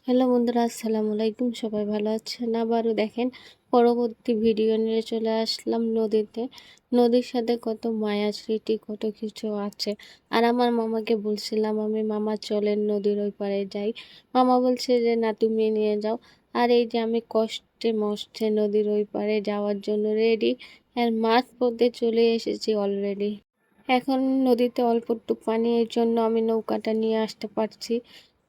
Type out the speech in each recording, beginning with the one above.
Hello বন্ধুরা, আসসালামু আলাইকুম। সবাই ভালো আছেন? আবারও দেখেন, পরবর্তী ভিডিও নিয়ে চলে আসলাম নদীতে। নদীর সাথে কত মায়া স্মৃতি, কত কিছু আছে। আর আমার মামাকে বলছিলাম, আমি মামা চলেন নদীর ওই পারে যাই। মামা বলছে যে, না তুমি নিয়ে যাও। আর এই যে, আমি কষ্টে মষ্টে নদীর ওই পারে যাওয়ার জন্য রেডি আর মাছ পথে চলে এসেছি অলরেডি এখন নদীতে অল্প একটু পানি, এর জন্য আমি নৌকাটা নিয়ে আসতে পারছি।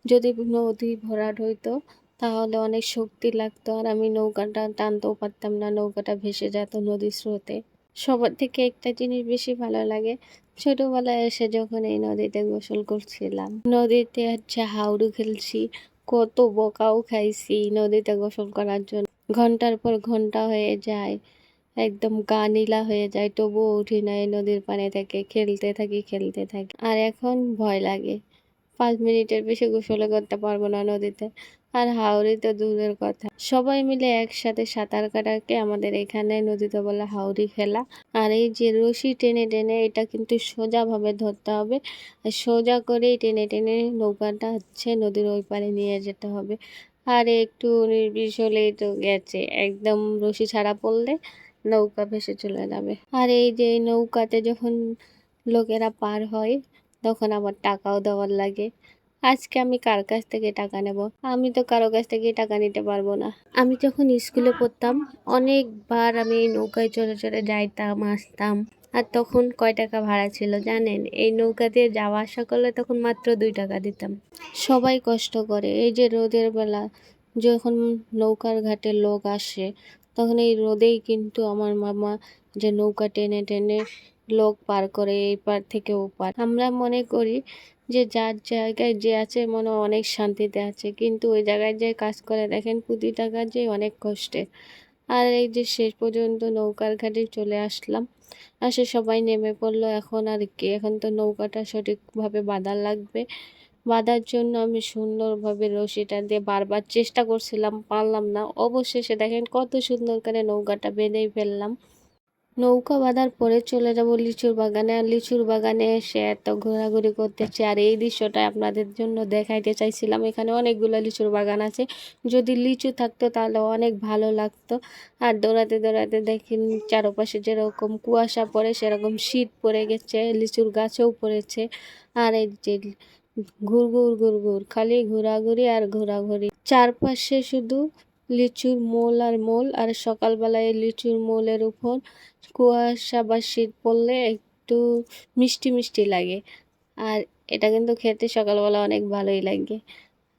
যদি নদী ভরাট হইতো, তাহলে অনেক শক্তি লাগতো। আর আমি নৌকাটা টানতেও পারতাম না, নৌকাটা ভেসে যেত নদীর স্রোতে। সবার থেকে একটা জিনিস বেশি ভালো লাগে, ছোটবেলায় এসে যখন এই নদীতে গোসল করছিলাম। নদীতে হচ্ছে হাউড়ু খেলছি, কত বোকাও খাইছি নদীতে গোসল করার জন্য। ঘণ্টার পর ঘণ্টা হয়ে যায়, একদম গা নীলা হয়ে যায়, তবুও উঠি না এই নদীর পানি থেকে, খেলতে থাকি খেলতে থাকি। আর এখন ভয় লাগে। পাঁচ মিনিটের বেশি গোসলে করতে পারব না নদীতে। আর হাওড়ি তো দূরের কথা। সবাই মিলে একসাথে সাঁতার কাটাকে আমাদের এখানে নদীতে বলে হাওড়ি খেলা। আর এই যে রশি টেনে টেনে, এটা কিন্তু সোজাভাবে ধরতে হবে। আর সোজা করেই টেনে টেনে নৌকাটা হচ্ছে নদীর ওই পারে নিয়ে যেতে হবে। আর একটু নির্বিষ হলেই তো গেছে। একদম রশি ছাড়া পড়লে নৌকা ভেসে চলে যাবে। আর এই যে নৌকাতে যখন লোকেরা পার হয় তখন আমার টাকাও দেওয়ার লাগে। আজকে আমি কার কাছ থেকে টাকা নেব? আমি তো কারও কাছ থেকে টাকা নিতে পারব না। আমি যখন স্কুলে পড়তাম, অনেকবার আমি নৌকায় চড়ে চড়ে যাইতাম, আসতাম। আর তখন কয় টাকা ভাড়া ছিল জানেন? এই নৌকা দিয়ে যাওয়া আসা করলে তখন মাত্র দুই টাকা দিতাম। সবাই কষ্ট করে। এই যে রোদের বেলা, যখন নৌকার ঘাটে লোক আসে, তখন এই রোদেই কিন্তু আমার মামা যে নৌকা টেনে টেনে লোক পার করে এই পার থেকে ও পার। আমরা মনে করি যে যার জায়গায় যে আছে মনে অনেক শান্তিতে আছে, কিন্তু ওই জায়গায় যে কাজ করে দেখেন প্রতিটা কাজে অনেক কষ্টে। আর এই যে শেষ পর্যন্ত নৌকার ঘাটে চলে আসলাম, আসে সবাই নেমে পড়ল, এখন আর কি? এখন তো নৌকাটা সঠিকভাবে বাঁধা লাগবে। বাঁধার জন্য আমি সুন্দরভাবে রশিটা দিয়ে বারবার চেষ্টা করছিলাম, পারলাম না। অবশেষে দেখেন কত সুন্দর করে নৌকাটা বেঁধেই ফেললাম। নৌকা বাঁধার পরে চলে যাব লিচুর বাগানে। আর লিচুর বাগানে এসে এত ঘোরাঘুরি করতেছে। আর এই দৃশ্যটা আপনাদের জন্য দেখাইতে চাইছিলাম। এখানে অনেকগুলো লিচুর বাগান আছে। যদি লিচু থাকতো তাহলে অনেক ভালো লাগতো। আর দৌড়াতে দৌড়াতে দেখেন চারপাশে যেরকম কুয়াশা পড়ে, সেরকম শীত পড়ে গেছে, লিচুর গাছেও পড়েছে। আর এই যে ঘুর ঘুর ঘুর ঘুর খালি ঘোরাঘুরি আর ঘোরাঘুরি। চারপাশে শুধু লিচুর মোল আর মোল, আর সকালবেলায় লিচুর মোলের উপর কুয়াশা বা শীত পড়লে একটু মিষ্টি মিষ্টি লাগে। আর এটা কিন্তু খেতে সকালবেলা অনেক ভালোই লাগে।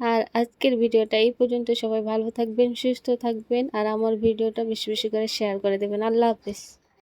আর আজকের ভিডিওটা এই পর্যন্ত। সবাই ভালো থাকবেন, সুস্থ থাকবেন, আর আমার ভিডিওটা বেশি বেশি করে শেয়ার করে দেবেন। আল্লাহ হাফিজ।